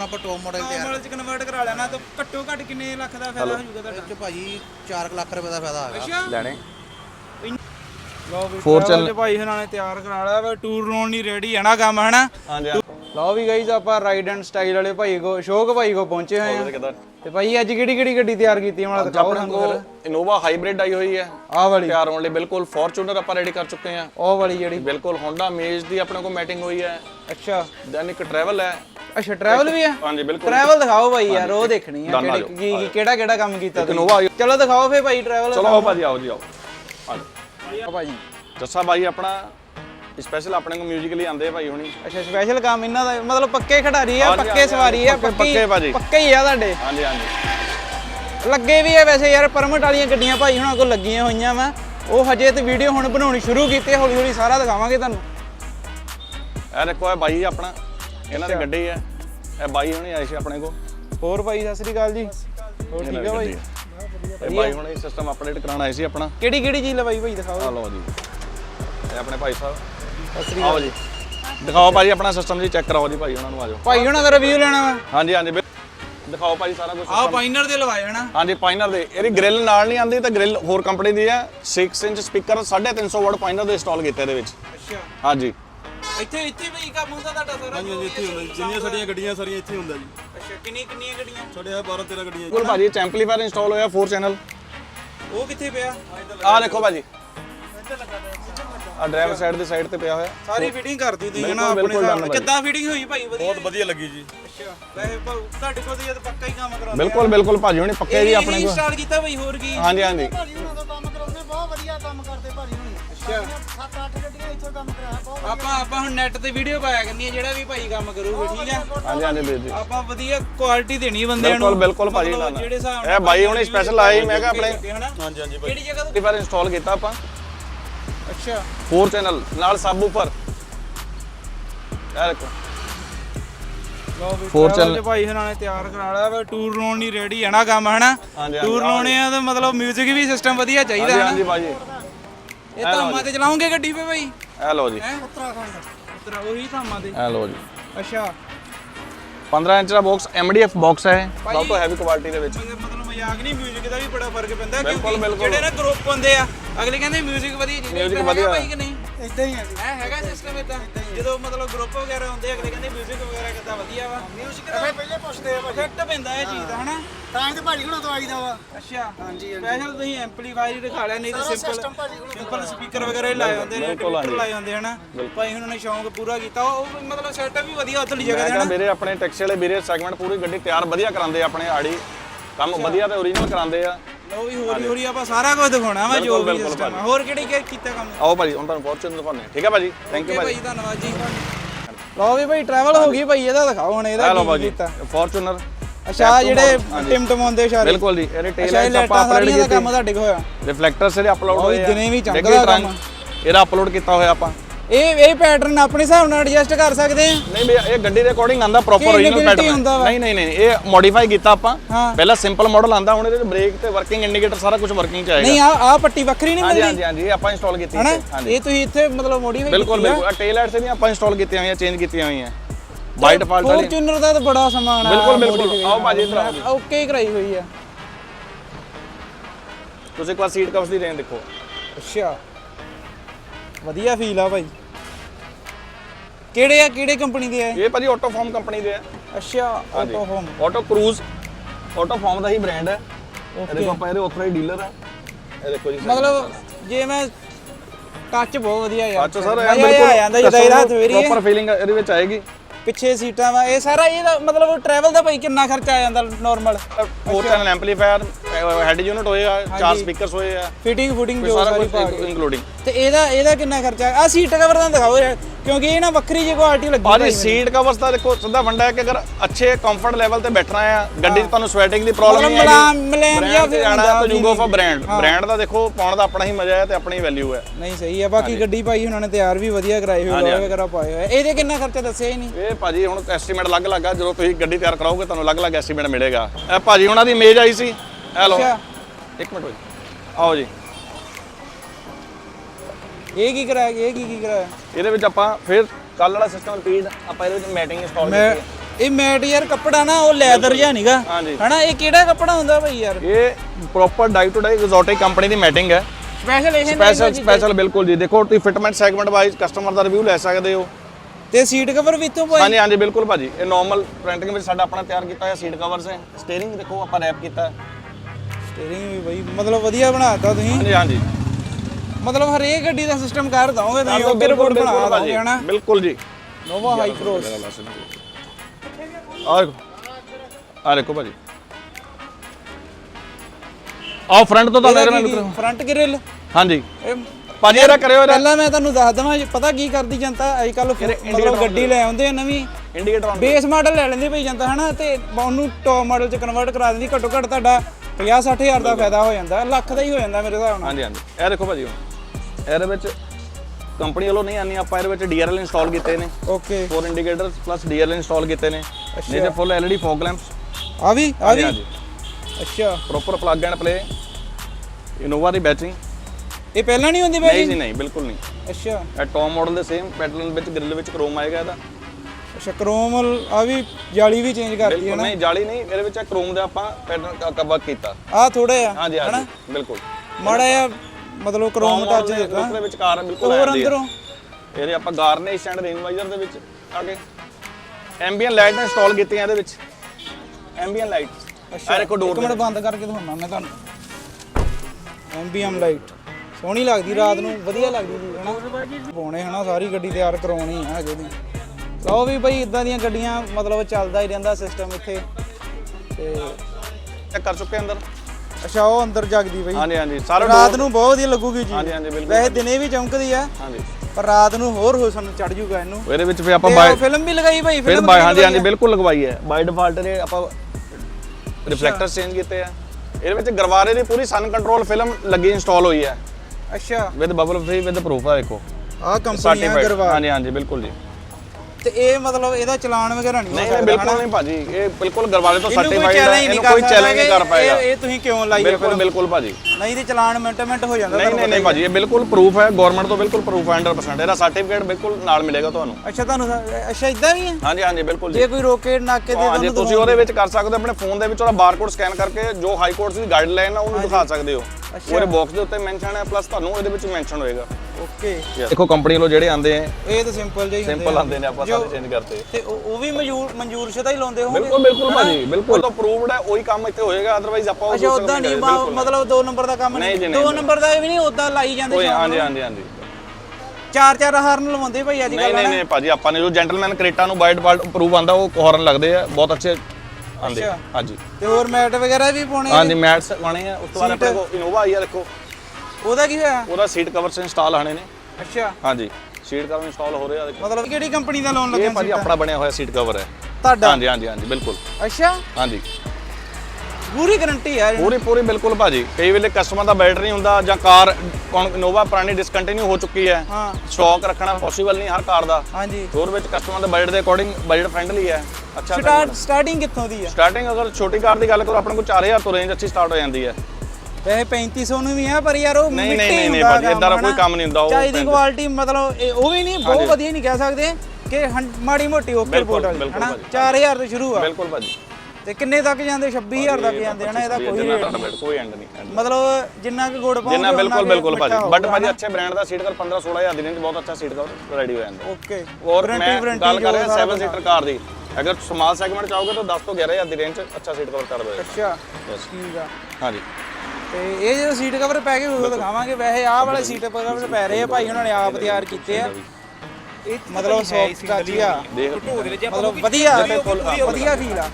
ਹੁਣ ਆਪਾਂ top model ਤਿਆਰ ਨਾਰਮਲ ਚ ਕਨਵਰਟ ਕਰਾ ਲੈਣਾ ਤਾਂ ਘੱਟੋ ਘੱਟ ਕਿੰਨੇ ਲੱਖ ਦਾ ਫਾਇਦਾ ਹੋ ਜਾਊਗਾ ਤੁਹਾਡਾ? ਚ ਭਾਜੀ 4 ਲੱਖ ਰੁਪਏ ਦਾ ਫਾਇਦਾ ਹੈਗਾ। ਅੱਛਾ। ਲੈਣੇ। ਲਓ ਵੀ Four travel ਭਾਈ ਹੁਣਾਂ ਨੇ ਤਿਆਰ ਕਰਾ ਲਿਆ ਵਾ ਟੂਰ ਲਾਉਣ ਨਹੀਂ ਰੈਡੀ ਹੈ ਨਾ ਕੰਮ ਹਨਾ? ਹਾਂਜੀ ਲਓ ਵੀ ਗਾਈਜ਼ ਆਪਾਂ ਰਾਈਡ ਐਂਡ ਸਟਾਈਲ ਵਾਲੇ ਭਾਈ ਕੋ ਸ਼ੋਕ ਭਾਈ ਕੋ ਪਹੁੰਚੇ ਹੋਏ ਆ। ਕਿਦਾਂ? ਤੇ ਭਾਈ ਅੱਜ ਕਿਹੜੀ ਕਿਹੜੀ ਗੱਡੀ ਤਿਆਰ ਕੀਤੀ ਹੈ? ਦਿਖਾਓ ਆਪਣੇ ਸਾਨੂੰ ਕੋਲ ਇਨੋਵਾ ਹਾਈਬ੍ਰਿਡ ਆਈ ਹੋਈ ਹੈ। ਆਹ ਵਾਲੀ। ਤਿਆਰ ਹੋਣ ਲਈ ਬਿਲਕੁਲ ਫੋਰਚੂਨਰ ਆਪਾਂ ਰੈਡੀ ਕਰ ਚੁੱਕੇ ਹਾਂ। ਉਹ ਵਾਲੀ ਜਿਹੜੀ। ਬਿਲਕੁਲ ਹੋਂਡਾ ਮੇਜ ਦੀ ਆਪਣੇ ਕੋਲ ਮੈਟਿੰਗ ਹੋਈ ਹੈ। ਅੱਛਾ। ਦੈਨ ਇੱਕ ਟਰੈਵਲ ਹੈ। ਅੱਛਾ ਟਰੈਵਲ ਵੀ ਆ? ਹਾਂਜੀ ਬਿਲਕੁਲ। ਟਰੈਵਲ ਦਿਖਾਓ ਭਾਈ ਯਾਰ ਉਹ ਦੇਖਣੀ ਆ ਕਿਹੜੀ ਕੀ ਕੀ- ਕਿਹੜਾ ਕਿਹੜਾ ਕੰਮ ਕੀਤਾ ਤੁਸੀਂ? ਚਲੋ ਦਿਖਾਓ ਫੇ ਭਾਈ ਟਰੈਵਲ ਚਲੋ ਆਓ ਭਾਜੀ ਆਓ ਜੀ ਆਓ। ਆ ਜਾਓ। ਭਾਜੀ। ਜੱਸਾ ਭਾਈ ਆਪਣਾ ਸਪੈਸ਼ਲ ਆਪਣੇ ਕੋਲ 뮤직 ਲਈ ਆਂਦੇ ਭਾਈ ਹੁਣੀ। ਅੱਛਾ ਸਪੈਸ਼ਲ ਕੰਮ ਇਹਨਾਂ ਦਾ ਮਤਲਬ ਪੱਕੇ ਖਿਡਾਰੀ ਆ ਪੱਕੇ ਸਵਾਰੀ ਆ ਪੱਕੇ- ਭਾਜੀ। ਪੱਕੇ ਹੀ ਆ ਤੁਹਾਡੇ। ਹਾਂਜੀ ਹਾਂਜੀ। ਲੱਗੇ ਵੀ ਆ ਵੈਸੇ ਯਾਰ ਪਰਮਿਟ ਵਾਲੀਆਂ ਗੱਡੀਆਂ ਭਾਈ ਹੁਣਾਂ ਕੋਲ ਲੱਗੀਆਂ ਹੋਈਆਂ ਵਾ। ਉਹ ਹਜੇ ਤੇ ਵੀਡੀਓ ਹੁਣ ਬਣਾਉਣੀ ਸ਼ੁਰੂ ਕੀਤੀ ਹੌਲੀ ਹੌਲੀ ਸਾਰਾ ਦਿਖਾਵਾਂਗੇ ਤੁਹਾਨੂੰ। ਇਹ ਦੇਖੋ ਇਹ ਬਾਈ ਆਪਣਾ ਇਹਨਾਂ ਦੀ ਗੱਡੀ ਹੈ ਇਹ ਬਾਈ ਹੁਣੀ ਆਏ ਸੀ ਆਪਣੇ ਕੋਲ। ਹੋਰ ਭਾਈ ਸਤਿ ਸ੍ਰੀ ਅਕਾਲ ਜੀ। ਹੋਰ ਠੀਕ ਆ ਭਾਈ ਇਹ ਬਾਈ ਹੁਣੀ ਸਿਸਟਮ ਅਪਡੇਟ ਕਰਾਉਣ ਆਏ ਸੀ ਆਪਣਾ। ਕਿਹੜੀ ਕਿਹੜੀ ਚੀਜ਼ ਲਵਾਈ ਭਾਈ ਦਿਖਾਓ। ਆ ਲਓ ਜੀ। ਇਹ ਆਪਣੇ ਭਾਈ ਸਾਹਿਬ। ਸਤਿ ਸ੍ਰੀ ਆਓ ਜੀ। ਦਿਖਾਓ ਭਾਜੀ ਆਪਣਾ ਸਿਸਟਮ ਜੀ ਚੈੱਕ ਕਰਾਓ ਜੀ ਭਾਈ ਉਹਨਾਂ ਨੂੰ ਆ ਜਾਓ। ਭਾਈ ਹੁਣਾਂ ਦਾ ਰਿਵਿਊ ਲੈਣਾ ਵਾ। ਹਾਂਜੀ ਹਾਂਜੀ ਦਿਖਾਓ ਭਾਜੀ ਸਾਰਾ ਕੁਝ ਆਹ ਪਾਈਨਰ ਦੇ ਲਵਾਏ ਹਨਾ। ਹਾਂਜੀ ਪਾਈਨਰ ਦੇ। ਇਹਦੀ ਗ੍ਰਿਲ ਨਾਲ ਨਹੀਂ ਆਂਦੀ ਤਾਂ ਗ੍ਰਿਲ ਹੋਰ ਕੰਪਨੀ ਦੀ ਹੈ 6 ਇੰਚ ਸਪੀਕਰ 350 ਵਾਟ ਪਾਈਨਰ ਦੇ ਇੰਸਟਾਲ ਕੀਤੇ ਇਹਦੇ ਵਿੱਚ। ਅੱਛਾ। ਹਾਂਜੀ। ਇੱਥੇ ਇੱਥੇ ਭਾਈ ਕੰਮ ਹੁੰਦਾ ਤੁਹਾਡਾ ਸਾਰਾ ਹਾਂਜੀ ਹਾਂਜੀ ਇੱਥੇ ਹੁੰਦਾ ਜਿੰਨੀਆਂ ਸਾਡੀਆਂ ਗੱਡੀਆਂ ਸਾਰੀਆਂ ਇੱਥੇ ਹੁੰਦਾ ਜੀ। ਅੱਛਾ ਕਿੰਨੀ ਕਿੰਨੀਆਂ ਗੱਡੀਆਂ? ਸਾਡੇ ਆ 12 13 ਗੱਡੀਆਂ ਬਿਲਕੁਲ ਭਾਜੀ ਐਂਪਲੀਫਾਇਰ ਇੰਸਟਾਲ ਹੋਇਆ 4 ਚੈਨਲ ਉਹ ਕਿੱਥੇ ਪਿਆ? ਆਹ ਦੇਖੋ ਭਾਜੀ। ਆ ਡਰਾਈਵਰ ਸਾਈਡ ਦੇ ਸਾਈਡ ਤੇ ਪਿਆ ਹੋਇਆ। ਸਾਰੀ ਫਿਟਿੰਗ ਕਰਦੀ ਤੁਸੀਂ ਹਨਾ ਬਿਲਕੁਲ, ਆਪਣੇ ਬਿਲਕੁਲ ਹਿਸਾਬ done ਨਾਲ ਭਾਈ। ਕਿੱਦਾਂ ਫਿਟਿੰਗ ਹੋਈ ਭਾਈ? ਵਧੀਆ ਬਹੁਤ ਵਧੀਆ ਲੱਗੀ ਜੀ। ਅੱਛਾ ਵੈਸੇ ਭਾਊ, ਤੁਹਾਡੇ ਕੋਲ ਤਾਂ ਇਹ ਤਾਂ ਪੱਕਾ ਹੀ ਕੰਮ ਕਰਾਉਂਦੇ ਬਿਲਕੁਲ ਬਿਲਕੁਲ ਭਾਜੀ ਹੁਣੀ ਪੱਕੇ ਜੀ ਆਪਣੇ ਕੋਲ। ਇੰਸਟਾਲ ਕੀਤਾ ਭਾਈ ਹੋਰ ਕੀ? ਹਾਂਜੀ ਹਾਂਜੀ। ਭਾਜੀ ਉਹਨਾਂ ਦਾ ਕੰਮ ਕਰਾਉਂਦੇ ਬਹੁਤ ਵਧੀਆ ਕੰਮ ਕਰਦੇ ਭਾਜੀ ਹੁਣੀ। ਅੱਛਾ। 7-8 ਗੱਡੀਆਂ ਇੱਥੋਂ ਕੰਮ ਕਰਾਇਆ ਬਹੁਤ ਆਪਾਂ ਆਪਾਂ ਹੁਣ ਨੈਟ ਤੇ ਵੀਡੀਓ ਪਾਇਆ ਕਰਨੀ ਹੈ ਜਿਹੜਾ ਵੀ ਭਾਈ ਕੰਮ ਕਰੂਗਾ ਠੀਕ ਹੈ? ਹਾਂਜੀ ਹਾਂਜੀ ਵੀਰ ਜੀ। ਆਪਾਂ ਵਧੀਆ ਕੁਆਲਿਟੀ ਦੇਣੀ ਬੰਦਿਆਂ ਨੂੰ। ਬਿਲਕੁਲ ਬਿਲਕੁਲ ਭਾਜੀ ਨਾ ਜਿਹੜੇ ਹਿਸਾਬ ਇਹ ਬਾਈ ਹੁਣੀ ਸਪੈਸ਼ਲ ਆਏ ਮੈਂ ਕਿਹਾ ਆਪਣੇ ਹਾਂਜੀ ਹਾਂਜੀ ਕਿਹੜੀ ਜਗ੍ਹਾ ਤੋਂ? ਐਂਪਲੀਫਾਇਰ ਇੰਸਟਾਲ ਕੀਤਾ ਆਪਾਂ? ਅੱਛਾ। 4 ਚੈਨਲ ਨਾਲ ਸਬ ਉੱਪਰ। ਇਹ ਦੇਖੋ। ਲਓ ਵੀ Four travel ਚੱਲ- ਚ ਭਾਈ ਹੁਣਾਂ ਨੇ ਤਿਆਰ ਕਰਾ ਲਿਆ ਵਾ ਟੂਰ ਲਾਉਣ ਨਹੀਂ ਰੈਡੀ ਹੈ ਨਾ ਕੰਮ ਹਨਾ? ਹਾਂਜੀ, ਟੂਰ ਲਾਉਣੇ ਆ ਤਾਂ ਮਤਲਬ 뮤직 ਵੀ ਸਿਸਟਮ ਵਧੀਆ ਚਾਹੀਦਾ ਹਾਂਜੀ ਹਨਾ? ਹਾਂਜੀ ਭਾਜੀ ਇਹ ਧਾਮਾਂ ਤੇ ਚਲਾਉਂਗੇ ਗੱਡੀ ਪੇ ਭਾਈ ਇਹ ਲਓ ਜੀ ਹੈ ਉੱਤਰਾਖੰਡ ਉਤਰਾ ਉਹੀ ਧਾਮਾਂ ਤੇ ਇਹ ਲਓ ਜੀ ਅੱਛਾ 15 ਇੰਚ ਦਾ ਬਾਕਸ ਐਮਡੀਐਫ ਬਾਕਸ ਹੈ ਸਭ ਤੋਂ ਹੈਵੀ ਕੁਆਲਿਟੀ ਦੇ ਵਿੱਚ ਮਤਲਬ ਮਤਲਬ ਮਜ਼ਾਕ ਨਹੀਂ 뮤직 ਦਾ ਵੀ ਬੜਾ ਫਰਕ ਪੈਂਦਾ ਬਿਲਕੁਲ, ਬਿਲਕੁਲ। ਜਿਹੜੇ ਨਾ ਗਰੁੱਪ ਹੁੰਦੇ ਆ ਅਗਲੇ ਕਹਿੰਦੇ 뮤직 ਵਧੀਆ ਜੀ Music ਵਧੀਆ ਭਾਈ ਕਿ ਨਹੀਂ ਇਦਾਂ ਹੀ ਹੈ ਜੀ। ਹੈ ਹੈਗਾ ਸਿਸਟਮ ਇਦਾਂ? ਜਦੋਂ ਮਤਲਬ ਗਰੁੱਪ ਵਗੈਰਾ ਹੁੰਦੇ ਅਗਲੇ ਕਹਿੰਦੇ 뮤직 ਵਗੈਰਾ ਕਿੱਦਾਂ ਵਧੀਆ ਵਾ? ਮਿਊਜ਼ਿਕ ਦਾ ਪਹਿਲੇ ਪੁੱਛਦੇ ਆ ਭਾਜੀ। ਇਫੈਕਟ ਪੈਂਦਾ ਇਹ ਚੀਜ਼ ਦਾ ਹਨਾ? ਤਾਂ ਹੀ ਤੇ ਭਾਜੀ ਹੁਣਾਂ ਤੋਂ ਆਈਦਾ ਵਾ। ਅੱਛਾ। ਹਾਂਜੀ ਸਪੈਸ਼ਲ ਤੁਸੀਂ ਐਂਪਲੀਫਾਇਰ ਹੀ ਦਿਖਾ ਲਿਆ ਨਹੀਂ ਤਾਂ ਸਿੰਪਲ ਸਿੰਪਲ ਸਪੀਕਰ ਵਗੈਰਾ ਹੀ ਲਾਏ ਹੁੰਦੇ ਨੇ ਹਾਂਜੀ। ਲਾਏ ਹੁੰਦੇ ਹਨਾ? ਭਾਈ ਉਹਨਾਂ ਨੇ ਸ਼ੌਂਕ ਪੂਰਾ ਕੀਤਾ। ਉਹ ਮਤਲਬ ਸੈਟਅਪ ਵੀ ਵਧੀਆ ਉੱਧਰਲੀ ਜਗ੍ਹਾ ਤੇ ਕਿਹਾ ਹਨਾ? ਵੀਰੇ ਆਪਣੇ ਟੈਕਸੀ ਵਾਲੇ ਵੀਰੇ ਸੈਗਮੈਂਟ ਪੂਰੀ ਗੱਡੀ ਤਿਆਰ ਵਧੀਆ ਕਰਾਉਂਦੇ ਆ ਆਪਣੇ ਆੜੀ। ਕੰਮ ਵਧੀਆ ਤੇ ਓਰੀਜਨਲ ਕਰਾਉਂਦੇ ਆ। ਲੋ ਵੀ ਹੋਰੀ ਹੋਰੀ ਆਪਾਂ ਸਾਰਾ ਕੁਝ ਦਿਖਾਉਣਾ ਵਾ ਜੋ ਵੀ ਬਿਲਕੁਲ ਸਿਸਟਮ ਆ। ਹੋਰ ਕਿਹੜੀ ਕੀ ਕੀਤਾ ਕੰਮ? ਆਓ ਭਾਜੀ ਹੁਣ ਤੁਹਾਨੂੰ ਫੋਰਚੂਨਰ ਦਿਖਾਉਂਦੇ ਹਾਂ। ਠੀਕ ਹੈ ਭਾਜੀ? ਥੈਂਕ ਯੂ ਭਾਜੀ। ਧੰਨਵਾਦ ਜੀ। ਲਓ ਵੀ ਭਾਈ ਟਰੈਵਲ ਹੋ ਗਈ ਭਾਈ ਇਹਦਾ ਦਿਖਾਓ ਹੁਣ ਇਹਦਾ ਲਓ ਕੀ ਭਾਜੀ ਕੀਤਾ। ਫੋਰਚੂਨਰ ਅੱਛਾ ਆਹ ਜਿਹੜੇ ਟਿਮ ਟਮਾਉਂਦੇ ਇਸ਼ਾਰੇ ਬਿਲਕੁਲ ਜੀ ਇਹਦੇ ਟੇਲ ਅੱਛਾ ਇਹ ਲਾਈਟਸ ਆਪਾਂ ਲਾਈਟਾਂ ਅਪਲੋਡ ਸਾਰੀਆਂ ਦਾ ਕੀਤੀ। ਕੰਮ ਤੁਹਾਡੇ ਕੋਲ ਹੋਇਆ। ਰਿਫਲੈਕਟਰਸ ਇਹਦੇ ਅਪਲੋਡ ਉਹ ਵੀ ਹੋਏ ਆ। ਦਿਨੇ ਵੀ ਚਮਕਦਾ ਟਰੰਕ, ਕੰਮ। ਇਹਦਾ ਅਪਲੋਡ ਕੀਤਾ ਹੋਇਆ ਆਪਾਂ। ਇਹ ਇਹ ਪੈਟਰਨ ਆਪਣੇ ਹਿਸਾਬ ਨਾਲ ਐਡਜਸਟ ਕਰ ਸਕਦੇ ਆ? ਨਹੀਂ ਬਈ ਇਹ ਗੱਡੀ ਦੇ ਅਕੋਰਡਿੰਗ ਆਂਦਾ ਪ੍ਰੋਪਰ ਹੀ ਪੈਟਰਨ ਵਾ? ਨਹੀਂ ਨਹੀਂ ਨਹੀਂ ਇਹ ਮੋਡੀਫਾਈ ਕੀਤਾ ਆਪਾਂ। ਪਹਿਲਾਂ ਸਿੰਪਲ ਮਾਡਲ ਆਂਦਾ ਹੁਣ ਇਹਦੇ ਬ੍ਰੇਕ ਤੇ ਵਰਕਿੰਗ ਇੰਡੀਕੇਟਰ ਸਾਰਾ ਕੁਝ ਵਰਕਿੰਗ ਚ ਆਏਗਾ। ਨਹੀਂ ਆ ਆ ਪੱਟੀ ਵੱਖਰੀ ਨਹੀਂ ਮਿਲਦੀ? ਹਾਂਜੀ ਹਾਂਜੀ ਆਪਾਂ ਇੰਸਟਾਲ ਕੀਤੀ ਹੈ ਹਾਂਜੀ। ਇਹ ਤੁਸੀਂ ਇੱਥੇ ਮਤਲਬ ਮੋਡੀਫਾਈ ਬਿਲਕੁਲ ਬਿਲਕੁਲ ਆ ਟੇਲ ਲਾਈਟਸ ਇਹਦੀਆਂ ਆਪਾਂ ਇੰਸਟਾਲ ਕੀਤੀਆਂ ਹੋਈਆਂ ਚੇਂਜ ਕੀਤੀਆਂ ਹੋਈਆਂ। ਬਾਈ ਡਿਫਾਲਟ ਵਾਲੀ। ਫੋਰਚੂਨਰ ਦਾ ਤਾਂ ਬੜਾ ਸਮਾਨ ਆ ਬਿਲਕੁਲ, ਬਿਲਕੁਲ। ਆਓ ਭਾਜੀ ਇੱਧਰ ਆਓ। ਓਕੇ ਕਰਾਈ ਹੋਈ ਆ। ਤੁਸੀਂ ਇੱਕ ਵਾਰ ਸੀਟ ਕਵਰਸ ਦੀ ਰੇਂਜ ਦੇਖੋ। ਅੱਛਾ। ਵਧੀਆ ਫੀਲ ਆ ਭਾਈ। ਕਿਹੜੇ ਆ ਕਿਹੜੇ ਕੰਪਨੀ ਦੇ ਆ ਇਹ? ਇਹ ਭਾਜੀ ਆਟੋ ਫਾਰਮ ਕੰਪਨੀ ਦੇ ਆ। ਅੱਛਾ auto home auto cruise auto form ਦਾ ਹੀ ਬ੍ਰਾਂਡ ਹੈ ਇਹ ਦੇਖੋ ਆਪਾਂ ਇਹਦੇ ਆਥੋਰਾਈਜ਼ ਡੀਲਰ ਆ। ਇਹ ਦੇਖੋ ਜੀ ਮਤਲਬ ਜੇ ਮੈਂ ਟੱਚ ਬਹੁਤ ਵਧੀਆ ਯਾਰ। ਅੱਛਾ ਸਰ ਮਜ਼ਾ ਜਿਹਾ ਆ ਜਾਂਦਾ ਜਿੱਦਾਂ ਇਹਦਾ ਹੱਥ ਫੇਰੀਏ ਪ੍ਰੋਪਰ ਫੀਲਿੰਗ ਇਹਦੇ ਵਿੱਚ ਆਏਗੀ। ਪਿੱਛੇ ਸੀਟਾਂ ਵਾ ਇਹ ਸਾਰਾ ਇਹਦਾ ਮਤਲਬ ਟਰੈਵਲ ਦਾ ਭਾਈ ਕਿੰਨਾ ਖਰਚਾ ਆ ਜਾਂਦਾ normal four channel amplifier head unit ਹੋਏਗਾ ਚਾਰ ਸਪੀਕਰਸ ਹੋਏ ਆ। ਫਿਟਿੰਗ ਫੁਟਿੰਗ ਜੋ ਸਾਰਾ ਸਾਰੀ ਕੁਝ ਇਨਕਲੂਡਿੰਗ ਤੇ ਇਹਦਾ ਇਹਦਾ ਕਿੰਨਾ ਖਰਚਾ? ਆ ਸੀਟ ਕਵਰ ਦਾ ਦਿਖਾਓ ਯਾਰ ਕਿਉਂਕਿ ਇਹ ਨਾ ਵੱਖਰੀ ਜਿਹੀ ਕੁਆਲਿਟੀ ਲੱਗੀ ਭਾਜੀ ਭਾਈ ਸੀਟ ਕਵਰਸ ਦਾ ਦੇਖੋ ਸਿੱਧਾ ਫੰਡਾ ਹੈ ਕਿ ਅਗਰ ਅੱਛੇ ਕੰਫਰਟ ਲੈਵਲ ਤੇ ਬੈਠਣਾ ਆ ਗੱਡੀ 'ਚ ਤੁਹਾਨੂੰ ਸਵੈਟਿੰਗ ਦੀ ਪ੍ਰੋਬਲਮ ਨਹੀਂ ਮਤਲਬ ਆਏਗੀ ਮਲੈਮ ਜਾਂ ਤੇ ਫਿਰ ਜਾਣਾ ਹੁੰਦਾ ਤਾਂ ਯੂ ਗੋ ਫॉर ਵੀ ਬ੍ਰਾਂਡ ਬ੍ਰਾਂਡ ਦਾ ਦੇਖੋ ਪਾਉਣ ਦਾ ਆਪਣਾ ਹੀ ਮਜ਼ਾ ਹੈ ਤੇ ਆਪਣੀ ਵੈਲਿਊ ਹੈ। ਨਹੀਂ ਸਹੀ ਆ ਬਾਕੀ ਗੱਡੀ ਭਾਈ ਉਹਨਾਂ ਨੇ ਤਿਆਰ ਵੀ ਵਧੀਆ ਕਰਾਈ ਹੋਈ ਲੋਕ ਵਗੈਰਾ ਪਾਏ ਹੋਏ ਆ। ਇਹਦੇ ਕਿੰਨਾ ਖਰਚਾ ਦੱਸਿਆ ਹੀ ਨਹੀਂ। ਇਹ ਭਾਜੀ ਹੁਣ ਐਸਟੀਮੇਟ ਅਲੱਗ ਅਲੱਗ ਆ ਜਦੋਂ ਤੁਸੀਂ ਗੱਡੀ ਤਿਆਰ ਕਰਾਓਗੇ ਤੁਹਾਨੂੰ ਅਲੱਗ ਅਲੱਗ ਐਸਟੀਮੇਟ ਮਿਲੇਗਾ। ਇਹ ਭਾਜੀ ਉਹਨਾਂ ਦੀ ਇਮੇਜ ਆਈ ਸੀ। ਇਹ ਲਓ ਅੱਛਾ। ਇੱਕ ਮਿੰਟ ਹੋਈ ਆਓ ਜੀ। ਇਹ ਕੀ ਕਰਾਇਆ ਇਹ ਕੀ ਕੀ ਕਰਾਇਆ? ਇਹਦੇ ਵਿੱਚ ਆਪਾਂ ਫਿਰ ਕੱਲ ਵਾਲਾ ਸਿਸਟਮ ਰਿਪੀਟ ਆਪਾਂ ਇਹਦੇ ਵਿੱਚ ਮੈਟਿੰਗ ਇੰਸਟਾਲ ਮੈਂ ਕੀਤੀ ਇਹ ਮੈਟ ਯਾਰ ਕੱਪੜਾ ਨਾ ਉਹ ਲੈਦਰ ਜਿਹਾ ਨਹੀਂਗਾ ਹਾਂਜੀ। ਹਨਾ ਇਹ ਕਿਹੜਾ ਕੱਪੜਾ ਹੁੰਦਾ ਭਾਈ ਯਾਰ? ਇਹ proper die to die exotic company the matting ਹੈ। ਸਪੈਸ਼ਲ ਇਹ ਸਪੈਸ਼ਲ ਸਪੈਸ਼ਲ ਬਿਲਕੁਲ ਜੀ। ਦੇਖੋ ਤੁਸੀਂ ਫਿਟਮੈਂਟ ਸੈਗਮੈਂਟ ਵਾਈਜ਼ ਕਸਟਮਰ ਦਾ ਰਿਵਿਊ ਲੈ ਸਕਦੇ ਹੋ। ਤੇ ਸੀਟ ਕਵਰ ਵੀ ਇੱਥੋਂ ਭਾਈ? ਹਾਂਜੀ ਹਾਂਜੀ ਬਿਲਕੁਲ ਭਾਜੀ। ਇਹ ਨਾਰਮਲ ਪ੍ਰਿੰਟਿੰਗ ਵਿੱਚ ਸਾਡਾ ਆਪਣਾ ਤਿਆਰ ਕੀਤਾ ਹੋਇਆ ਸੀਟ ਕਵਰਸ ਹੈ। ਸਟੀਅਰਿੰਗ ਦੇਖੋ ਆਪਾਂ ਰੈਪ ਕੀਤਾ ਹੈ। ਸਟੀਅਰਿੰਗ ਵੀ ਭਾਈ ਮਤਲਬ ਵਧੀਆ ਬਣਾਤਾ ਤੁਸੀਂ। ਹਾਂਜੀ ਹਾਂਜੀ। ਮਤਲਬ ਹਰੇਕ ਗੱਡੀ ਦਾ ਸਿਸਟਮ ਕਰ ਦੋਗੇ ਤੁਸੀਂ ਰਿਪੋਰਟ ਬਿਲਕੁਲ ਬਣਾ ਦੋਗੇ ਹਨਾ? ਬਿਲਕੁਲ ਜੀ। Nova Hycross. ਆ ਦੇਖੋ। ਆ ਦੇਖੋ ਭਾਜੀ। ਆਹ ਫਰੰਟ ਤੋਂ ਤਾਂ ਮੇਰੇ ਨਾਲ ਉਤਰੋ ਫਰੰਟ ਗ੍ਰਿਲ ਹਾਂਜੀ। ਭਾਜੀ ਇਹਦਾ ਕਰਿਓ ਇਹਦਾ। ਪਹਿਲਾਂ ਮੈਂ ਤੁਹਾਨੂੰ ਦੱਸ ਦਵਾਂ ਪਤਾ ਕੀ ਕਰਦੀ ਜਨਤਾ? ਅੱਜ ਕੱਲ ਮਤਲਬ ਗੱਡੀ ਲੈ ਆਉਂਦੇ ਆ ਨਵੀਂ। ਇੰਡੀਕੇਟਰ ਬੇਸ ਮਾਡਲ ਲੈ ਲੈਂਦੇ ਭਈ ਜਾਂਦਾ ਹਨਾ? ਤੇ ਉਹਨੂੰ ਟੌਪ ਮਾਡਲ ਚ ਕਨਵਰਟ ਕਰਾ ਦਿੰਦੀ ਘੱਟੋ ਘੱਟ ਤੁਹਾਡਾ 50 60000 ਦਾ ਫਾਇਦਾ ਹੋ ਜਾਂਦਾ ਲੱਖ ਦਾ ਹੀ ਹੋ ਜਾਂਦਾ ਮੇਰੇ ਹਿਸਾਬ ਨਾਲ। ਹਾਂਜੀ ਹਾਂਜੀ। ਇਹ ਦੇਖੋ ਭਾਜੀ ਹੁਣ। ਇਹਦੇ ਵਿੱਚ ਕੰਪਨੀ ਵੱਲੋਂ ਨਹੀਂ ਆਨੀ ਆਪਾਂ ਇਹਦੇ ਵਿੱਚ ਡੀਆਰਐਲ ਇੰਸਟਾਲ ਕੀਤੇ ਨੇ। Okay. Four indicators plus DRL install ਕੀਤੇ ਨੇ। ਨਹੀਂ ਤੇ ਫੁੱਲ ਐਲਈਡੀ ਫੌਗ ਲੈਂਪਸ ਆ ਵੀ ਆ ਵੀ? ਅੱਛਾ। Proper plug and play Innova the battery ਇਹ ਪਹਿਲਾਂ ਨਹੀਂ ਹੁੰਦੀ ਨਹੀਂ ਭਾਈ ਜੀ ਨਹੀਂ ਬਿਲਕੁਲ ਨਹੀਂ। ਅੱਛਾ। ਇਹ ਟੌਪ ਮਾਡਲ ਦੇ ਸੇਮ ਪੈਟਰਨ ਵਿੱਚ ਗ੍ਰਿਲ ਵਿੱਚ ਕ੍ਰੋਮ ਆਏਗਾ ਇਹਦਾ। ਅੱਛਾ ਕ੍ਰੋਮ ਆ ਵੀ ਜਾਲੀ ਵੀ ਚੇਂਜ ਕਰਤੀ ਹੈ ਬਿਲਕੁਲ ਨਾ? ਨਹੀਂ ਜਾਲੀ ਨਹੀਂ ਇਹਦੇ ਵਿੱਚ ਕ੍ਰੋਮ ਦਾ ਆਪਾਂ ਪੈਟਰਨ ਕਵਰ ਕੀਤਾ। ਆ ਥੋੜਾ ਆ ਹਾਂਜੀ ਹਾਂਜੀ ਬਿਲਕੁਲ। ਮਾੜਾ ਜਿਹਾ ਮਤਲਬ ਕ੍ਰੋਮ ਟੱਚ ਦਿੱਤਾ ਦੇ ਵਿੱਚ ਕਾਰ ਬਿਲਕੁਲ ਹੋਰ ਆਉਂਦੀ ਹੈ ਅੰਦਰੋਂ? ਇਹਦੇ ਆਪਾਂ ਗਾਰਨਿਸ਼ ਐਂਡ ਰੇਨ ਵਾਈਜ਼ਰ ਦੇ ਵਿੱਚ ਆ ਕੇ ਐਂਬੀਐਨ ਲਾਈਟ ਇੰਸਟਾਲ ਕੀਤੀਆਂ ਇਹਦੇ ਵਿੱਚ। ਐਂਬੀਐਨ ਲਾਈਟ ਅੱਛਾ ਦੇਖੋ ਇੱਕ ਡੋਰ ਮਿੰਟ ਬੰਦ ਕਰਕੇ ਦਿਖਾਉਣਾ ਮੈਂ ਤੁਹਾਨੂੰ। ਐਮਬੀਐਮ ਲਾਈਟ ਸੋਹਣੀ ਲੱਗਦੀ ਰਾਤ ਨੂੰ ਵਧੀਆ ਲੱਗਦੀ ਸੀ ਹਨਾ? ਪਾਉਣੇ ਹਨਾ? ਸਾਰੀ ਗੱਡੀ ਤਿਆਰ ਕਰਾਉਣੀ ਆ ਹਜੇ ਦੀ ਲਓ ਵੀ ਬਈ ਇਦਾਂ ਦੀਆਂ ਗੱਡੀਆਂ ਮਤਲਬ ਚੱਲਦਾ ਹੀ ਰਹਿੰਦਾ ਸਿਸਟਮ ਇੱਥੇ। ਤੇ ਚੈੱਕ ਕਰ ਚੁੱਕੇ ਅੰਦਰ? ਅੱਛਾ ਉਹ ਅੰਦਰ ਜਗਦੀ ਬਈ। ਹਾਂਜੀ ਹਾਂਜੀ ਸਾਰਾ ਰਾਤ ਨੂੰ ਬਹੁਤ ਵਧੀਆ ਲੱਗੂਗੀ ਜੀ। ਹਾਂਜੀ ਹਾਂਜੀ ਬਿਲਕੁਲ ਵੈਸੇ ਦਿਨੇ ਵੀ ਚਮਕਦੀ ਆ ਹਾਂਜੀ। ਪਰ ਰਾਤ ਨੂੰ ਹੋਰ ਹੁਸਨ ਚੜ ਜੂਗਾ ਇਹਨੂੰ। ਇਹਦੇ ਵਿੱਚ ਫਿਰ ਆਪਾਂ ਬਾਈ ਫਿਲਮ ਵੀ ਲਗਾਈ ਭਾਈ ਫਿਲਮ ਬਾਈ ਹਾਂਜੀ ਹਾਂਜੀ ਬਿਲਕੁਲ ਲਗਵਾਈ ਹੈ। ਬਾਈ ਡਿਫਾਲਟ ਦੇ ਆਪਾਂ ਰਿਫਲੈਕਟਰ ਚੇਂਜ ਕੀਤੇ ਆ। ਇਹਦੇ ਵਿੱਚ ਗਰਵਾਰੇ ਦੀ ਪੂਰੀ ਸਨ ਕੰਟਰੋਲ ਫਿਲਮ ਲੱਗੀ ਇੰਸਟਾਲ ਹੋਈ ਹੈ। ਅੱਛਾ। With bubble free with proof ਆ ਦੇਖੋ। ਆ ਸਰਟੀਫਾਈਡ ਕਰਵਾ ਹਾਂਜੀ ਹਾਂਜੀ ਬਿਲਕੁਲ ਜੀ। ਤੇ ਇਹ ਮਤਲਬ ਇਹਦਾ ਚਲਾਨ ਵਗੈਰਾ ਨਹੀਂ ਹੋ ਨਹੀਂ ਸਕਦਾ ਬਿਲਕੁਲ ਨਹੀਂ ਭਾਜੀ। ਇਹ ਬਿਲਕੁਲ ਗਰਵਾਰੇ ਤੋਂ ਸਰਟੀਫਾਈਡ ਹੈ ਇਹਨੂੰ ਕੋਈ ਚੈਲੰਜ ਨਹੀਂ ਕਰ ਪਾਏਗਾ ਇਹ ਤੁਸੀਂ ਕਿਉਂ ਲਾਈ ਹੈ ਬਿਲਕੁਲ ਬਿਲਕੁਲ ਭਾਜੀ। ਨਹੀਂ ਤੇ ਚਲਾਨ ਮਿੰਟ ਮਿੰਟ ਹੋ ਜਾਂਦਾ ਨਹੀਂ ਨਹੀਂ ਨਹੀਂ ਭਾਜੀ ਇਹ ਬਿਲਕੁਲ ਪ੍ਰੂਫ ਹੈ ਗਵਰਨਮੈਂਟ ਤੋਂ ਬਿਲਕੁਲ ਪ੍ਰੂਫ ਹੈ 100% ਇਹਦਾ ਸਰਟੀਫਿਕੇਟ ਬਿਲਕੁਲ ਨਾਲ ਮਿਲੇਗਾ ਤੁਹਾਨੂੰ। ਅੱਛਾ ਤੁਹਾਨੂੰ ਅੱਛਾ ਇਦਾਂ ਵੀ ਹੈ? ਹਾਂਜੀ ਹਾਂਜੀ ਬਿਲਕੁਲ ਜੀ। ਕੋਈ ਰੋਕੇ ਨਾਕੇ ਦੇ ਤੁਹਾਨੂੰ ਤੁਸੀਂ ਉਹਦੇ ਵਿੱਚ ਕਰ ਸਕਦੇ ਹੋ ਆਪਣੇ ਫੋਨ ਦੇ ਵਿੱਚ ਉਹਦਾ ਬਾਰਕੋਡ ਸਕੈਨ ਕਰਕੇ ਜੋ ਹਾਈ ਕੋਰਟ ਦੀ ਗਾਈਡਲਾਈਨ ਆ ਉਹਨੂੰ ਦਿਖਾ ਸਕਦੇ ਹੋ। ਉਹਦੇ ਬਾਕਸ ਦੇ ਉੱਤੇ ਮੈਂਸ਼ਨ ਹੈ ਪਲੱਸ ਤੁਹਾਨੂੰ ਇਹਦੇ ਵਿੱਚ ਮੈਂਸ਼ਨ ਹੋਏਗਾ। ਓਕੇ ਦੇਖੋ ਕੰਪਨੀ ਵੱਲੋਂ ਜਿਹੜੇ ਆਂਦੇ ਆ ਇਹ ਤਾਂ ਸਿੰਪਲ ਜਿਹਾ ਹੁੰਦੇ ਸਿੰਪਲ। ਆਂਦੇ ਨੇ ਆਪਾਂ ਸਾਰੇ ਚੇਂਜ ਕਰਤੇ ਤੇ ਉਹ ਵੀ ਮਨਜ਼ੂਰ ਮਨਜ਼ੂਰ ਸ਼ੁਦਾ ਹੀ ਲਾਉਂਦੇ ਹੋਣਗੇ। ਬਿਲਕੁਲ ਬਿਲਕੁਲ ਭਾਜੀ ਬਿਲਕੁਲ। ਤਾਂ ਅਪਰੂਵਡ ਹੈ ਉਹੀ ਕੰਮ ਇੱਥੇ ਹੋਏਗਾ ਅਦਰਵਾਈਜ਼ ਆਪਾਂ ਉਹ ਅੱਛਾ ਉਦਾਂ ਨਹੀਂ ਮਤਲਬ ਦੋ ਨੰਬਰ ਦਾ ਕੰਮ ਨਹੀਂ ਜੀ, ਨਹੀਂ ਨਹੀਂ, ਦੋ ਨੰਬਰ ਦਾ ਵੀ ਨਹੀਂ ਉਦਾਂ ਲਾਈ ਜਾਂਦੇ ਹਾਂਜੀ। ਹਾਂਜੀ ਹਾਂਜੀ। ਚਾਰ ਚਾਰ ਹਾਰਨ ਲਵਾਉਂਦੇ ਭਾਈ ਅੱਜ ਕੱਲ੍ਹ ਨਹੀਂ ਨਹੀਂ ਭਾਜੀ ਆਪਾਂ ਨੇ ਜੋ ਜੈਂਟਲਮੈਨ ਕ੍ਰੇਟਾ ਨੂੰ ਬਾਈਟ ਬਾਲਟ ਅਪਰੂਵ ਆਂਦਾ ਉਹ ਹਾਰਨ ਲੱਗਦੇ ਆ ਬਹੁਤ ਅੱਛੇ ਆਂਦੇ ਅੱਛਾ। ਹਾਂਜੀ। ਤੇ ਹੋਰ ਮੈਟ ਵਗੈਰਾ ਵੀ ਪਾਉਣੇ ਆ ਹਾਂਜੀ ਮੈਟਸ ਆਣੇ ਆ ਉਸ ਤੋਂ ਬਾਅਦ ਆਪਣੇ ਕੋਲ ਇਨੋਵਾ ਆਈ ਆ ਦੇਖੋ। ਉਹਦਾ ਕੀ ਹੋਇਆ? ਉਹਦਾ ਸੀਟ ਕਵਰਸ ਇੰਸਟਾਲ ਆਣੇ ਨੇ। ਅੱਛਾ। ਹਾਂਜੀ ਸੀਟ ਕਵਰ ਇੰਸਟਾਲ ਹੋ ਰਿਹਾ ਦੇਖੋ। ਮਤਲਬ ਕਿਹੜੀ ਕੰਪਨੀ ਦਾ ਲੋਨ ਇਹ ਲੱਗਿਆ ਭਾਜੀ ਆਪਣਾ ਬਣਿਆ ਹੋਇਆ ਸੀਟ ਕਵਰ ਹੈ। ਤੁਹਾਡਾ? ਹਾਂਜੀ ਹਾਂਜੀ ਹਾਂਜੀ ਬਿਲਕੁਲ। ਅੱਛਾ। ਹਾਂਜੀ। ਪੂਰੀ ਗਾਰੰਟੀ ਹੈ ਪੂਰੀ ਪੂਰੀ ਬਿਲਕੁਲ ਭਾਜੀ। ਕਈ ਵੇਲੇ ਕਸਟਮਰ ਦਾ ਬਜਟ ਨਹੀਂ ਹੁੰਦਾ ਜਾਂ ਕਾਰ ਇਨੋਵਾ ਪੁਰਾਣੀ ਡਿਸਕੰਟੀਨਿਊ ਹੋ ਚੁੱਕੀ ਹੈ। ਹਾਂ। ਸਟਾਕ ਰੱਖਣਾ ਪੋਸੀਬਲ ਨਹੀਂ ਹਰ ਕਾਰ ਦਾ। ਹਾਂਜੀ। ਹੋਰ ਵਿੱਚ ਕਸਟਮਰ ਦੇ ਬਜਟ ਦੇ ਅਕੋਰਡਿੰਗ ਬਜਟ ਫ੍ਰੈਂਡਲੀ ਹੈ। ਅੱਛਾ ਸਟਾਰਟ ਸਟਾਰਟਿੰਗ ਕਿੱਥੋਂ ਦੀ ਆ ਸਟਾਰਟਿੰਗ ਅਗਰ ਛੋਟੀ ਕਾਰ ਦੀ ਗੱਲ ਕਰੋ ਆਪਣੇ ਕੋਲ 4000 ਤੋਂ ਰੇਂਜ ਅੱਛੀ ਸਟਾਰਟ ਹੋ ਜਾਂਦੀ ਹੈ। ਵੈਸੇ 3500 ਨੂੰ ਵੀ ਆ ਪਰ ਯਾਰ ਉਹ ਨਹੀਂ, ਮਿੱਟੀ ਨਹੀਂ, ਨਹੀਂ, ਹੁੰਦਾ ਭਾਜੀ, ਏਦਾਂ ਦਾ ਕੋਈ। ਕੰਮ ਨਹੀਂ ਹੁੰਦਾ, ਉਹ ਚਾਹੀ ਦੀ। ਕੁਆਲਿਟੀ ਮਤਲਬ ਉਹ ਵੀ ਨਹੀਂ ਬਹੁਤ ਵਧੀਆ ਨਹੀਂ ਕਹਿ ਸਕਦੇ ਕਿ ਹੰ- ਮਾੜੀ ਮੋਟੀ ਓਕੇ ਰਿਪੋਰਟ ਵਾਲੀ ਹਨਾ? ਭਾਜੀ। 4000 ਤੋਂ ਸ਼ੁਰੂ ਆ। ਬਿਲਕੁਲ ਭਾਜੀ। ਤੇ ਕਿੰਨੇ ਤੱਕ ਜਾਂਦੇ? 26000 ਤੱਕ ਜਾਂਦੇ ਹਨਾ ਇਹਦਾ ਕੋਈ ਰੇਟ ਕੋਈ ਐਂਡ ਨਹੀਂ ਮਤਲਬ ਜਿੰਨਾ ਕੁ ਗੁੜ ਪਾਉਂਦੇ ਜਿੰਨਾ ਬਿਲਕੁਲ ਬਿਲਕੁਲ ਭਾਜੀ। ਬਟ ਭਾਜੀ ਅੱਛਾ ਬ੍ਰਾਂਡ ਦਾ ਸੀਟ ਕਵਰ 15 16000 ਦੀ ਰੇਂਜ ਬਹੁਤ ਅੱਛਾ ਸੀਟ ਕਵਰ ਰੈਡੀ ਹੋ ਜਾਂਦਾ। ਓਕੇ ਔਰ ਮੈਂ ਗੱਲ ਕਰ ਰਿਹਾ ਸਾਰਾ 7 ਸੀਟਰ ਕਾਰ ਦੀ। ਅਗਰ ਸਮਾਲ ਸੈਗਮੈਂਟ ਚਾਹੋਗੇ ਤਾਂ 10 ਤੋਂ 11000 ਦੀ ਰੇਂਜ 'ਚ ਅੱਛਾ ਸੀਟ ਕਵਰ ਕਰ ਦੋਗੇ ਅੱਛਾ. ਠੀਕ ਆ। ਹਾਂਜੀ। ਤੇ ਇਹ ਜਦੋਂ ਸੀਟ ਕਵਰ ਪੈ ਗਏ ਉਹ ਦਿਖਾਵਾਂਗੇ। ਵੈਸੇ ਆਹ ਵਾਲੇ ਸੀਟ ਕਵਰ ਪੈ ਰਹੇ ਆ ਭਾਈ ਉਹਨਾਂ ਨੇ ਆਪ ਤਿਆਰ ਕੀਤੇ ਆ। ਇਹ ਮਤਲਬ ਸੌਫਟ ਕਾਜੀ ਆ। ਦੇਖ ਮਤਲਬ ਵਧੀਆ ਵਧੀਆ ਫੀਲ ਆ।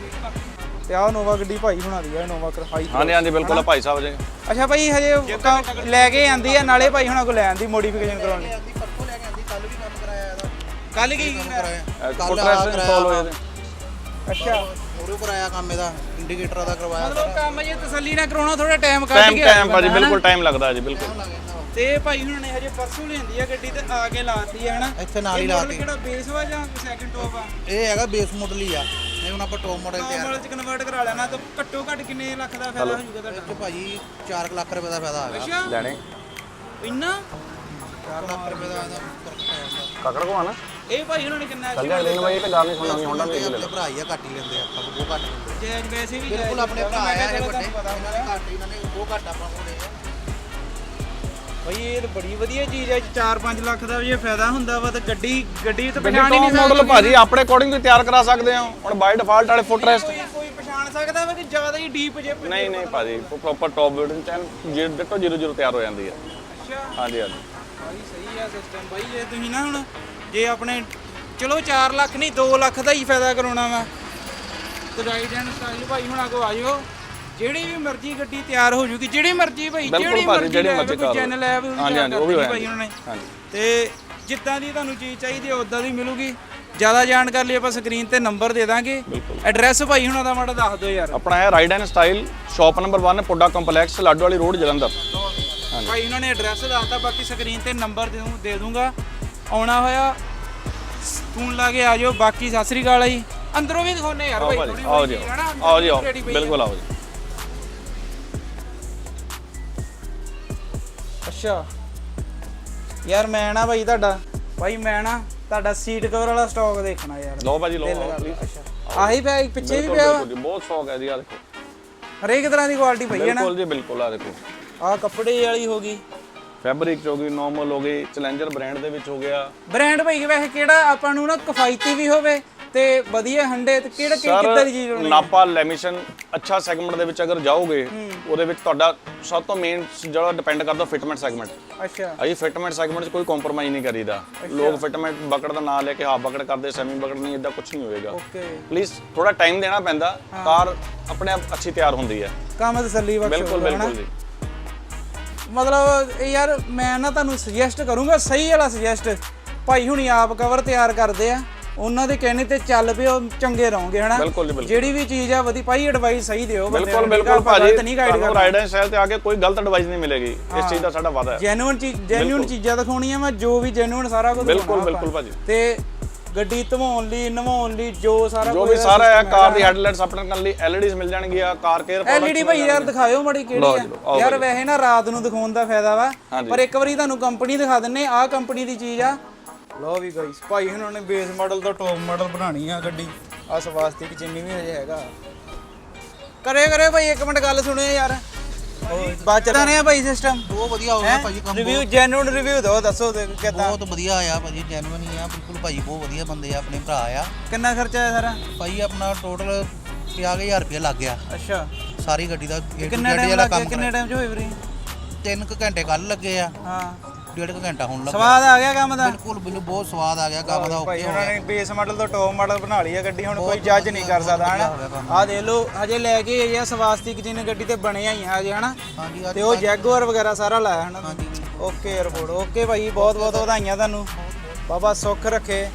ਤੇ ਆਹ ਨੋਵਾ ਗੱਡੀ ਭਾਈ ਹੁਣਾਂ ਦੀ ਆ ਨੋਵਾ ਹਾਈ ਹਾਂਜੀ ਹਾਂਜੀ ਬਿਲਕੁਲ ਆ ਭਾਈ ਸਾਹਿਬ ਜੀ। ਅੱਛਾ ਭਾਈ ਹਜੇ ਕੰਮ ਲੈ ਕੇ ਆਂਦੀ ਆ? ਨਾਲੇ ਭਾਈ ਹੁਣਾਂ ਕੋਲ ਲੈ ਆਂਦੀ ਮੋਡੀਫਿਕੇਸ਼ਨ ਕਰਾਉਣ ਲਈ। ਆਂਦੀ ਪਰਸੋਂ ਲੈ ਕੇ ਆਂਦੀ ਕੱਲ ਵੀ ਕੰਮ ਕਰਾਇਆ ਇਹਦਾ ਕੱਲ ਕੀ ਕੰਮ ਕਰਾਇਆ ਆ ਇੰਸਟਾਲ ਨੇ ਅੱਛਾ। ਉਹਦੇ ਕਰਾਇਆ ਕੰਮ ਇਹਦਾ ਇੰਡੀਕੇਟਰ ਦਾ ਕਰਵਾਇਆ ਮਤਲਬ ਕੰਮ ਜੇ ਤਸੱਲੀ ਨਾਲ ਕਰਾਉਣਾ ਥੋੜਾ ਟਾਈਮ ਕੱਢ ਟਾਈਮ ਕੇ ਟਾਈਮ ਭਾਜੀ ਬਿਲਕੁਲ ਟਾਈਮ ਲੱਗਦਾ ਜੀ ਬਿਲਕੁਲ। ਤੇ ਭਾਈ ਹੁਣਾਂ ਨੇ ਹਜੇ ਪਰਸੋਂ ਲਿਆਂਦੀ ਆ ਗੱਡੀ ਤੇ ਆ ਕੇ ਲਾਤੀ ਹੈ ਹਨਾ? ਇੱਥੇ ਨਾਲ ਹੀ ਲਾਤੀ। ਕਿਹੜਾ ਬੇਸ ਵਾ ਜਾਂ ਸੈਕਿੰਡ ਟੌਪ ਆ? ਇਹ ਹੈਗਾ ਬੇਸ ਮਾਡਲ ਹੀ ਆ। ਇਹ ਹੁਣ ਆਪਾਂ ਟੌਪ ਮਾਡਲ ਤਿਆਰ ਮਾਡਲ ਚ ਕਨਵਰਟ ਕਰਾ ਲੈਣਾ ਤਾਂ ਘੱਟੋ ਘੱਟ ਕਿੰਨੇ ਲੱਖ ਦਾ ਫਾਇਦਾ ਹੋ ਜਾਊਗਾ ਤੁਹਾਡਾ? ਤੇ ਭਾਜੀ 4 ਲੱਖ ਰੁਪਏ ਦਾ ਫਾਇਦਾ ਹੈਗਾ ਅੱਛਾ। ਲੈਣੇ। ਇੰਨਾ? 4 ਲੱਖ ਰੁਪਏ ਦਾ ਇਹਦਾ ਫ਼ਰਕ ਪੈ ਜਾਂਦਾ। ਕਾਕੜ ਕੋ ਆਣਾ ਇਹ ਭਾਈ ਉਹਨਾਂ ਨੇ ਕਿੰਨਾ ਚੱਲ ਗਿਆ ਨੂੰ ਬਾਈ ਇਹ ਤਾਂ ਗੱਲ ਨਹੀਂ ਸੁਣਨੀ ਹੋਂਡਾ ਤੇ ਵੀ ਲੈ ਆਪਣੇ ਭਰਾ ਹੀ ਆ ਘੱਟ ਹੀ ਲੈਂਦੇ ਆ ਆਪਾਂ ਬਹੁਤ ਘੱਟ ਲੈਂਦੇ ਜਾਇਜ਼ ਵੈਸੇ ਵੀ ਬਿਲਕੁਲ ਆਪਣੇ ਭਰਾ ਆ ਇਹ ਵੱਡੇ। ਇਹਨਾਂ ਨੇ ਘੱਟ ਇਹਨਾਂ ਨੇ ਬਹੁਤ ਘੱਟ ਆਪਾਂ ਲਏ ਆ। ਭਾਈ ਇਹ ਤਾਂ ਬੜੀ ਵਧੀਆ ਚੀਜ਼ ਹੈ 4-5 ਲੱਖ ਦਾ ਇਹ ਫਾਇਦਾ ਹੁੰਦਾ ਵਾ ਤੇ ਗੱਡੀ ਗੱਡੀ ਤਾਂ ਪਛਾਣ ਹੀ ਨਹੀਂ ਟੌਪ ਮਾਡਲ ਸਕਦੀ ਭਾਜੀ ਆਪਣੇ ਅਕੋਰਡਿੰਗ ਵੀ ਤਿਆਰ ਕਰਾ ਸਕਦੇ ਹੋ। ਹੁਣ ਬਾਈ ਡਿਫਾਲਟ ਵਾਲੇ ਫੁੱਟ ਰੈਸਟ ਕੋਈ ਕੋਈ ਪਛਾਣ ਸਕਦਾ ਵਾ ਕਿ ਜ਼ਿਆਦਾ ਹੀ ਡੀਪ ਜੇ ਨਹੀਂ ਨਹੀਂ ਭਾਜੀ ਪ੍ਰੋਪਰ ਟੌਪ ਬਿਲਡਿੰਗ ਚੈਨ ਜੀਰੋ ਡਿਟੋ 00 ਤਿਆਰ ਹੋ ਜਾਂਦੀ ਹੈ ਅੱਛਾ। ਹਾਂਜੀ ਹਾਂਜੀ। ਭਾਈ ਸਹੀ ਆ ਸਿਸਟਮ ਭਾਈ ਜੇ ਤੁਸੀਂ ਨਾ ਹੁਣ ਜੇ ਆਪਣੇ ਚਲੋ 4 ਲੱਖ ਨਹੀਂ 2 ਲੱਖ ਦਾ ਹੀ ਫਾਇਦਾ ਕਰਾਉਣਾ ਵਾ। ਤੇ ਰਾਈਡ ਐਂਡ ਸਟਾਈਲ ਭਾਈ ਹੁਣ ਆਗੋ ਆਜੋ ਜਿਹੜੀ ਵੀ ਮਰਜ਼ੀ ਗੱਡੀ ਤਿਆਰ ਹੋ ਜੂਗੀ ਜਿਹੜੀ ਮਰਜ਼ੀ ਭਾਈ ਬਿਲਕੁਲ ਜਿਹੜੀ ਭਾਜੀ, ਮਰਜ਼ੀ ਜਿਹੜੀ ਲੈ ਮਰਜ਼ੀ ਕੋਈ ਕਾਰ ਚੈਨਲ ਹੈ ਵੀ ਹਾਂਜੀ, ਹਾਂਜੀ, ਉਹ ਵੀ ਭਾਈ ਉਹਨਾਂ ਨੇ। ਹਾਂਜੀ। ਤੇ ਜਿੱਦਾਂ ਦੀ ਤੁਹਾਨੂੰ ਚੀਜ਼ ਚਾਹੀਦੀ ਹੈ ਉਦਾਂ ਦੀ ਮਿਲੂਗੀ। ਜ਼ਿਆਦਾ ਜਾਣਕਾਰੀ ਲਈ ਆਪਾਂ ਸਕਰੀਨ ਤੇ ਨੰਬਰ ਦੇ ਦਾਂਗੇ। ਐਡਰੈਸ ਭਾਈ ਹੁਣਾਂ ਦਾ ਮਾੜਾ ਦੱਸ ਦਿਓ ਯਾਰ। ਆਪਣਾ ਹੈ ride and style shop number 1 PUDA complex Ladowali road Jalandhar. ਭਾਈ ਉਹਨਾਂ ਨੇ ਐਡਰੈਸ ਦੱਸਤਾ ਬਾਕੀ ਸਕਰੀਨ ਤੇ ਨੰਬਰ ਦੇ ਦੂੰ ਦੇ ਦੂੰਗਾ ਆਉਣਾ ਹੋਇਆ ਫੋਨ ਲਾ ਕੇ ਆ ਜਾਓ। ਬਾਕੀ ਸਤਿ ਸ੍ਰੀ ਅਕਾਲ ਆ ਜੀ। ਅੰਦਰੋਂ ਵੀ ਦਿਖਾਉਨੇ ਯਾਰ ਆਓ ਭਾਈ ਭਾਜੀ ਥੋੜੀ ਆਓ ਜੀ। ਆਓ ਜੀ ਆਓ। ਬਿਲਕੁਲ ਆਓ ਜੀ। ਅੱਛਾ। ਯਾਰ ਮੈਂ ਨਾ ਭਾਈ ਤੁਹਾਡਾ ਭਾਈ ਮੈਂ ਨਾ ਤੁਹਾਡਾ ਸੀਟ ਕਵਰ ਵਾਲਾ ਸਟਾਕ ਦੇਖਣਾ ਯਾਰ। ਲਓ ਭਾਜੀ ਲਓ। ਦਿਲ ਆਓ ਕਰਦਾ, please। ਅੱਛਾ। ਆਹੀ ਪਿਆ ਇੱਕ ਪਿੱਛੇ ਵੀ ਬਿਲਕੁਲ, ਪਿਆ। ਵਾ। ਬਿਲਕੁਲ ਜੀ, ਬਹੁਤ ਸ਼ੌਕ ਹੈ ਜੀ ਆ ਦੇਖੋ। ਹਰੇਕ ਤਰ੍ਹਾਂ ਦੀ ਕੁਆਲਿਟੀ ਪਈ ਹੈ ਨਾ। ਬਿਲਕੁਲ ਜੀ ਬਿਲਕੁਲ ਆ ਦੇਖੋ। ਆਹ ਕੱਪੜੇ ਵਾਲੀ ਹੋ ਗਈ। ਫੈਬਰਿਕ ਚ ਹੋ ਗਈ ਨਾਰਮਲ ਹੋ ਗਈ ਚੈਲੰਜਰ ਬ੍ਰਾਂਡ ਦੇ ਵਿੱਚ ਹੋ ਗਿਆ। ਬ੍ਰਾਂਡ ਭਾਈ ਵੈਸੇ ਕਿਹੜਾ ਆਪਾਂ ਨੂੰ ਨਾ ਕਿਫਾਇਤੀ ਵੀ ਹੋਵੇ ਤੇ ਵਧੀਆ ਹੰਡੇ ਤੇ ਕਿਹੜਾ ਕਿ- ਕਿੱਦਾਂ ਦੀ ਚੀਜ਼ ਹੋਣੀ ਨਾਪਾ ਲੈਮੀਸ਼ਨ ਅੱਛਾ ਸੈਗਮੈਂਟ ਦੇ ਵਿੱਚ ਅਗਰ ਜਾਓਗੇ ਉਹਦੇ ਵਿੱਚ ਤੁਹਾਡਾ ਸਭ ਤੋਂ ਮੇਨ ਜਿਹੜਾ ਡਿਪੈਂਡ ਕਰਦਾ ਫਿਟਮੈਂਟ ਸੈਗਮੈਂਟ ਅੱਛਾ। ਅਜੀ ਫਿਟਮੈਂਟ ਸੈਗਮੈਂਟ 'ਚ ਕੋਈ ਕੰਪਰੋਮਾਈਜ਼ ਨਹੀਂ ਕਰੀਦਾ। ਲੋਕ ਫਿਟਮੈਂਟ ਬਕੜ ਦਾ ਨਾਂ ਲੈ ਕੇ ਹਾਫ ਬਕੜ ਕਰਦੇ ਸੈਮੀ ਬਕੜ ਨਹੀਂ ਇਦਾਂ ਕੁਝ ਨਹੀਂ ਹੋਏਗਾ ਓਕੇ। ਪਲੀਜ਼ ਥੋੜਾ ਟਾਈਮ ਦੇਣਾ ਪੈਂਦਾ ਕਾਰ ਆਪਣੇ ਆਪ ਅੱਛੀ ਤਿਆਰ ਹੁੰਦੀ ਹੈ। ਕੰਮ ਤਸੱਲੀ ਬਖਸ਼ ਬਿਲਕੁਲ? ਬਿਲਕੁਲ ਜੀ। ਮਤਲਬ ਯਾਰ ਮੈਂ ਨਾ ਤੁਹਾਨੂੰ ਸੁਜੈਸਟ ਕਰੂੰਗਾ ਸਹੀ ਵਾਲਾ ਸੁਜੈਸਟ ਭਾਈ ਹੁਣੀ ਆਪ ਕਵਰ ਤਿਆਰ ਕਰਦੇ ਆ। ਉਹਨਾਂ ਦੇ ਕਹਿਣੇ ਤੇ ਚੱਲ ਪਿਓ ਚੰਗੇ ਰਹੋਗੇ ਹਨਾ? ਬਿਲਕੁਲ ਜੀ ਬਿਲਕੁਲ। ਜਿਹੜੀ ਵੀ ਚੀਜ਼ ਆ ਵਧੀ ਭਾਈ ਐਡਵਾਈਸ ਸਹੀ ਦਿਓ ਬਿਲਕੁਲ ਬਿਲਕੁਲ ਭਾਜੀ। ਤੁਹਾਨੂੰ ਰਾਈਡ ਐਂਡ ਸੈਲ ਤੇ ਆ ਕੇ ਕੋਈ ਗਲਤ ਐਡਵਾਈਸ ਨਹੀਂ ਮਿਲੇਗੀ। ਇਸ ਚੀਜ਼ ਦਾ ਸਾਡਾ ਵਾਅਦਾ ਹੈ। ਜੈਨੂਇਨ ਚੀਜ਼ ਜੈਨੂਇਨ ਚੀਜ਼ਾਂ ਦਿਖਾਉਣੀਆਂ ਮੈਂ ਜੋ ਵੀ ਜੈਨੂਇਨ ਸਾਰਾ ਕੁਝ ਬਿਲਕੁਲ ਬਿਲਕੁਲ। ਭਾਜੀ। ਤੇ ਗੱਡੀ ਧਵਾਉਣ ਲਈ ਨਵਾਉਣ ਲਈ ਜੋ ਸਾਰਾ ਜੋ ਵੀ ਸਾਰਾ ਹੈ ਕਾਰ ਦੀ ਹੈਡਲਾਈਟਸ ਆਪਣੇ ਕਰਨ ਲਈ ਐਲਈਡੀਜ਼ ਮਿਲ ਜਾਣਗੀਆਂ ਕਾਰ ਕੇਅਰ ਐਲਈਡੀ ਭਾਈ ਯਾਰ ਦਿਖਾਇਓ ਮੜੀ ਕਿਹੜੀ ਆ। ਯਾਰ। ਵੈਸੇ ਨਾ ਰਾਤ ਨੂੰ ਦਿਖਾਉਣ ਦਾ ਫਾਇਦਾ ਵਾ। ਪਰ ਇੱਕ ਵਾਰੀ ਤੁਹਾਨੂੰ ਕੰਪਨੀ ਦਿਖਾ ਦਿੰਨੇ ਆਹ ਕੰਪਨੀ ਦੀ ਚੀਜ਼ ਆ ਲਓ ਵੀ ਗਾਈਸ ਭਾਈ ਉਹਨਾਂ ਨੇ ਬੇਸ ਮਾਡਲ ਤੋਂ ਟੌਪ ਮਾਡਲ ਬਣਾਣੀ ਆ ਗੱਡੀ। ਆ ਸਵਾਸਤਿਕ ਜਿੰਨੀ ਵੀ ਹਜੇ ਹੈਗਾ। ਕਰੇ ਕਰੇ ਭਾਈ ਇੱਕ ਮਿੰਟ ਗੱਲ ਸੁਣਿਓ ਯਾਰ। ਬਾਅਦ ਚ ਰਹੇ ਆ ਭਾਈ ਸਿਸਟਮ ਬਹੁਤ ਵਧੀਆ ਹੋ ਗਿਆ ਭਾਜੀ ਕੰਮ ਰਿਵਿਊ ਜੈਨੂਨ ਰਿਵਿਊ ਦਿਓ ਦੱਸੋ ਕਿੱਦਾਂ? ਬਹੁਤ ਵਧੀਆ ਆ ਭਾਜੀ ਜੈਨੂਇਨ ਹੀ ਆ ਬਿਲਕੁਲ ਭਾਜੀ ਬਹੁਤ ਵਧੀਆ ਬੰਦੇ ਆ ਆਪਣੇ ਭਰਾ ਆ। ਕਿੰਨਾ ਖਰਚਾ ਆਇਆ ਸਾਰਾ? ਭਾਈ ਆਪਣਾ ਟੋਟਲ 50000 ਰੁਪਏ ਲੱਗ ਗਿਆ। ਅੱਛਾ। ਸਾਰੀ ਗੱਡੀ ਦਾ ਕਿੰਨਾ ਟਾਈਮ ਵਾਲਾ ਲੱਗ ਗਿਆ? ਕੰਮ ਕਿੰਨੇ ਟਾਈਮ ਚ ਹੋਈ ਤਿੰਨ ਕੁ ਘੰਟੇ ਕੱਲ ਲੱਗੇ ਆ। ਹਾਂ। ਡੇਢ ਕੁ ਘੰਟਾ ਹੁਣ ਲੱਗਾ। ਸਵਾਦ ਆ ਗਿਆ ਕੰਮ ਦਾ? ਬਿਲਕੁਲ ਬਿਲਕੁਲ ਬਹੁਤ ਸਵਾਦ ਆ ਗਿਆ ਕੰਮ ਦਾ ਭਾਈ ਓਕੇ ਹੋ ਉਹਨਾਂ ਗਿਆ ਨੇ ਬੇਸ ਮਾਡਲ ਤੋਂ ਟੌਪ ਮਾਡਲ ਬਣਾ ਲਈ ਆ ਗੱਡੀ ਹੁਣ ਕੋਈ ਜੱਜ ਨਹੀਂ ਕਰ ਸਕਦਾ ਹਨਾ। ਆ ਦੇਖ ਲਓ ਹਜੇ ਲੈ ਕੇ ਆਏ ਆ ਸਵਾਸਤਿਕ ਜਿਹਨੇ ਗੱਡੀ ਤੇ ਬਣਿਆ ਹੀ ਆ ਹਜੇ ਹਨਾ? ਹਾਂਜੀ ਤੇ ਉਹ ਜੈਗੁਆਰ ਵਗੈਰਾ ਸਾਰਾ ਲਾਇਆ ਹਨਾ? ਹਾਂਜੀ। ਓਕੇ 에어ਪੋਰਟ ਓਕੇ ਭਾਈ ਬਹੁਤ ਬਹੁਤ ਵਧਾਈਆਂ ਤੁਹਾਨੂੰ। ਬਾਬਾ ਸੁੱਖ ਰੱਖੇ।